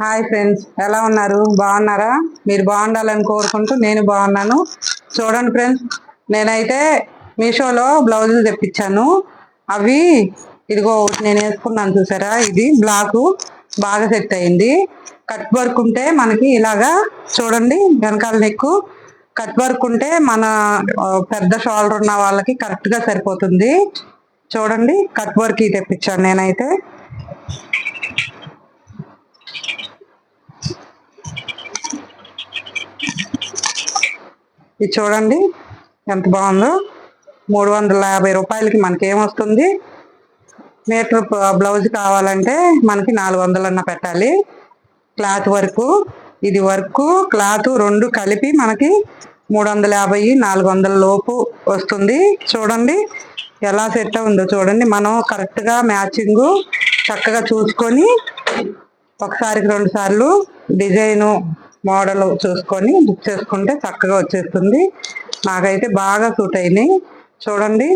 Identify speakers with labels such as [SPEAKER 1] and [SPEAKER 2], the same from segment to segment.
[SPEAKER 1] Hi friends ఎలా ఉన్నారు? బాగున్నారా? మీరు బాగుండాలని కోరుకుంటూ నేను బాగున్నాను. చూడండి ఫ్రెండ్స్ నేనైతే మీషోలో బ్లౌజులు తెప్పించాను. అవి ఇదిగో నేను వేసుకున్నాను చూసారా? ఇది బ్లాకు బాగా సెట్ అయింది. కట్ వర్క్ ఉంటే మనకి ఇలాగా చూడండి వెనకాల నెక్కు కట్ వర్క్ ఉంటే మన పెద్ద షోల్డర్ ఉన్న వాళ్ళకి కరెక్ట్గా సరిపోతుంది. చూడండి కట్ వర్క్ తెప్పించాను నేనైతే. ఇది చూడండి. ఎంత బాగుందో. మూడు వందల యాభై రూపాయలకి మనకి ఏమొస్తుంది మీటర్ బ్లౌజ్ కావాలంటే మనకి నాలుగు వందలన్న పెట్టాలి. క్లాత్ వర్క్ ఇది వర్క్ క్లాత్ రెండు కలిపి మనకి మూడు వందల యాభై నాలుగు వందల లోపు వస్తుంది. చూడండి ఎలా సెట్ ఉందో చూడండి. మనం కరెక్ట్గా మ్యాచింగు మ్యాచింగ్ చక్కగా చూసుకొని ఒకసారికి రెండు సార్లు డిజైను మోడల్ చూసుకొని బుక్ చేసుకుంటే చక్కగా వచ్చేస్తుంది. నాకైతే బాగా సూట్ అయినాయి. చూడండి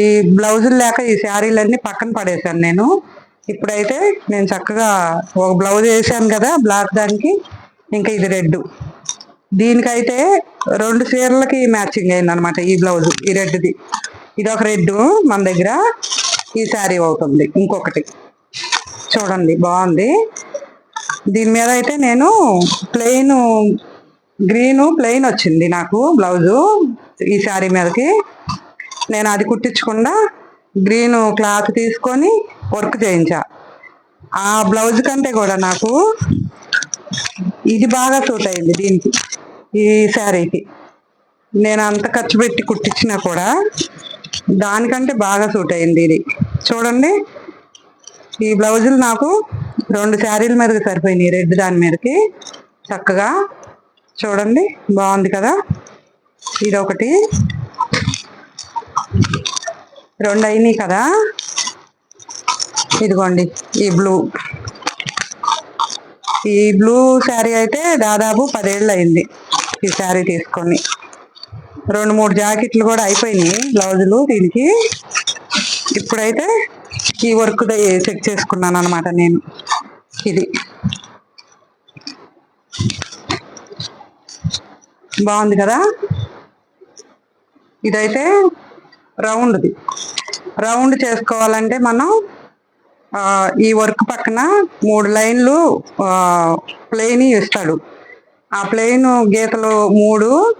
[SPEAKER 1] ఈ బ్లౌజులు లేక ఈ శారీలన్నీ పక్కన పడేశాను నేను. ఇప్పుడైతే నేను చక్కగా ఒక బ్లౌజ్ వేసాను కదా బ్లాక్ దానికి ఇంకా ఇది రెడ్. దీనికైతే రెండు చీరలకి మ్యాచింగ్ అయింది అనమాట ఈ బ్లౌజ్ ఈ రెడ్ది. ఇది ఒక రెడ్ మన దగ్గర ఈ శారీ అవుతుంది ఇంకొకటి. చూడండి బాగుంది. దీని మీద అయితే నేను ప్లెయిన్ గ్రీన్ ప్లెయిన్ వచ్చింది నాకు బ్లౌజు. ఈ శారీ మీదకి నేను అది కుట్టించకుండా గ్రీన్ క్లాత్ తీసుకొని వర్క్ చేయించా. ఆ బ్లౌజ్ కంటే కూడా నాకు ఇది బాగా సూట్ అయింది దీనికి ఈ శారీకి. నేను అంత ఖర్చు పెట్టి కుట్టించినా కూడా దానికంటే బాగా సూట్ అయింది ఇది. చూడండి ఈ బ్లౌజులు నాకు రెండు శారీల మీదకి సరిపోయినాయి రెడ్ దాని మీదకి. చక్కగా చూడండి బాగుంది కదా? ఇది ఒకటి రెండు అయినాయి కదా? ఇదిగోండి ఈ బ్లూ. ఈ బ్లూ శారీ అయితే దాదాపు పదేళ్ళు అయింది ఈ శారీ తీసుకొని. రెండు మూడు జాకెట్లు కూడా అయిపోయినాయి బ్లౌజులు దీనికి. ఇప్పుడైతే ఈ వర్క్ చెక్ చేసుకున్నాను అనమాట నేను. ఇది. బాగుంది కదా? ఇదైతే రౌండ్ది. రౌండ్ చేసుకోవాలంటే మనం ఈ వర్క్ పక్కన మూడు లైన్లు ప్లెయిన్ ఇస్తాడు. ఆ ప్లెయిన్ గీతలు మూడు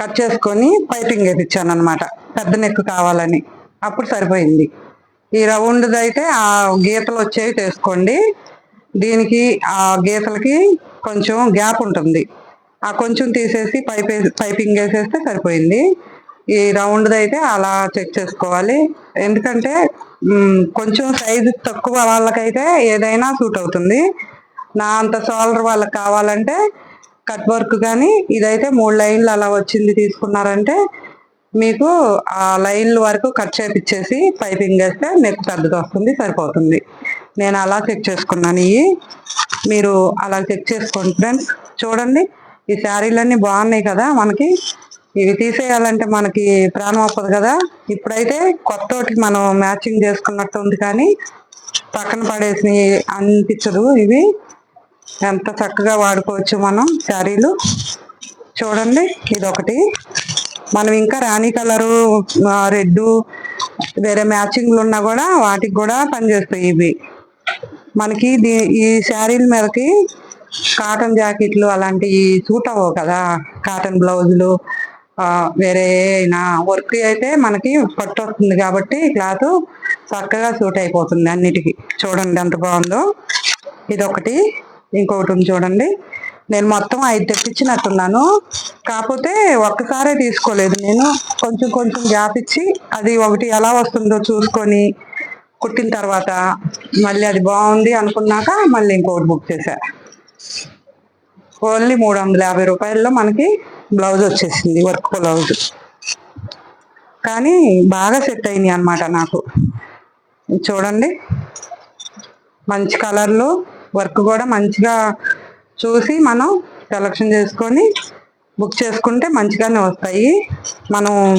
[SPEAKER 1] కట్ చేసుకొని పైపింగ్ వేపించాను అనమాట పెద్ద నెక్ కావాలని. అప్పుడు సరిపోయింది. ఈ రౌండ్ది అయితే ఆ గీతలు వచ్చేవి తీసుకోండి దీనికి ఆ గీతలకి కొంచెం గ్యాప్ ఉంటుంది. ఆ కొంచెం తీసేసి పైప్ పైపింగ్ వేసేస్తే సరిపోయింది. ఈ రౌండ్ది అయితే అలా చెక్ చేసుకోవాలి. ఎందుకంటే కొంచెం సైజు తక్కువ వాళ్ళకైతే ఏదైనా సూట్ అవుతుంది. నా అంత సోలర్ వాళ్ళకి కావాలంటే కట్ వర్క్ కానీ ఇదైతే మూడు లైన్లు అలా వచ్చింది తీసుకున్నారంటే మీకు ఆ లైన్ల వరకు కట్ చేపిచ్చేసి పైపింగ్ వేస్తే నెక్ పెద్దది వస్తుంది సరిపోతుంది. నేను అలా చెక్ చేసుకున్నాను. ఇవి మీరు అలా చెక్ చేసుకోండి ఫ్రెండ్స్. చూడండి ఈ శారీలన్నీ బాగున్నాయి కదా మనకి. ఇవి తీసేయాలంటే మనకి ప్రాణం అవ్వదు కదా. ఇప్పుడైతే కొత్త మనం మ్యాచింగ్ చేసుకున్నట్టు ఉంది కానీ పక్కన పడేసి అనిపించదు ఇవి. ఎంత చక్కగా వాడుకోవచ్చు మనం శారీలు. చూడండి ఇదొకటి. మనం ఇంకా రాణి కలరు రెడ్ వేరే మ్యాచింగ్లు ఉన్నా కూడా వాటికి కూడా పనిచేస్తాయి ఇవి. మనకి దీ- ఈ శారీల మీదకి కాటన్ జాకెట్లు అలాంటివి సూట్ అవ్వవు కదా. కాటన్ బ్లౌజులు వేరే అయినా వర్క్ అయితే మనకి పట్టు వస్తుంది కాబట్టి క్లాత్ చక్కగా సూట్ అయిపోతుంది అన్నిటికీ. చూడండి ఎంత బాగుందో. ఇదొకటి. ఇంకొకటి ఉంది చూడండి. నేను మొత్తం ఐదు తెప్పించినట్టున్నాను. కాకపోతే ఒక్కసారే తీసుకోలేదు నేను. కొంచెం కొంచెం గ్యాప్ ఇచ్చి అది ఒకటి ఎలా వస్తుందో చూసుకొని కుట్టిన తర్వాత మళ్ళీ అది బాగుంది అనుకున్నాక మళ్ళీ ఇంకొకటి బుక్ చేశా. ఓన్లీ మూడు వందల యాభై రూపాయల్లో మనకి బ్లౌజ్ వచ్చేసింది వర్క్ బ్లౌజ్. కానీ బాగా సెట్ అయింది అనమాట నాకు. చూడండి. మంచి కలర్లు వర్క్ కూడా మంచిగా చూసి మనం సెలక్షన్ చేసుకొని బుక్ చేసుకుంటే మంచిగానే వస్తాయి. మనం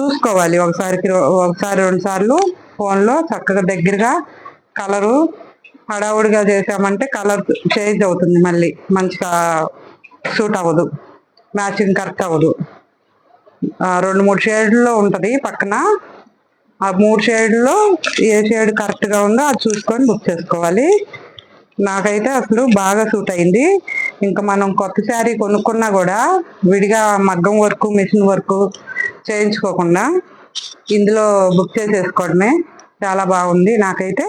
[SPEAKER 1] చూసుకోవాలి ఒకసారికి రో- ఒకసారి రెండు సార్లు ఫోన్లో చక్కగా దగ్గరగా కలరు హడావుడిగా చేసామంటే కలర్ చేంజ్ అవుతుంది మళ్ళీ. మంచిగా సూట్ అవ్వదు. మ్యాచింగ్ కరెక్ట్ అవ్వదు. రెండు మూడు షేడ్లో ఉంటుంది పక్కన. ఆ మూడు షేడ్లో ఏ షేడ్ కరెక్ట్గా ఉందో అది చూసుకొని బుక్ చేసుకోవాలి. నాకైతే అసలు బాగా సూట్ అయింది. ఇంకా మనం కొత్త శారీ కొనుక్కున్నా కూడా విడిగా మగ్గం వర్క్ మిషన్ వర్క్ చేయించుకోకుండా ఇందులో బుక్ చేసేసుకోవడమే. చాలా బాగుంది. నాకైతే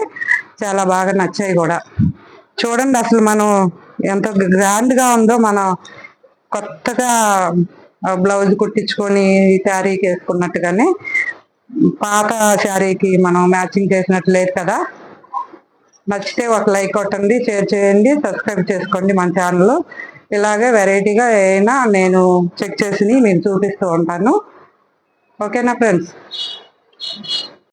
[SPEAKER 1] చాలా బాగా నచ్చాయి కూడా. చూడండి అసలు మనం ఎంత గ్రాండ్గా ఉందో మనం కొత్తగా బ్లౌజ్ కుట్టించుకొని శారీకి వేసుకున్నట్టుగానే పాత శారీకి మనం మ్యాచింగ్ చేసినట్టు లేదు కదా. నచ్చితే ఒక లైక్ కొట్టండి షేర్ చేయండి సబ్స్క్రైబ్ చేసుకోండి మన ఛానల్. ఇలాగే వెరైటీగా ఏమైనా నేను చెక్ చేసి మీకు చూపిస్తూ ఉంటాను. ఓకేనా ఫ్రెండ్స్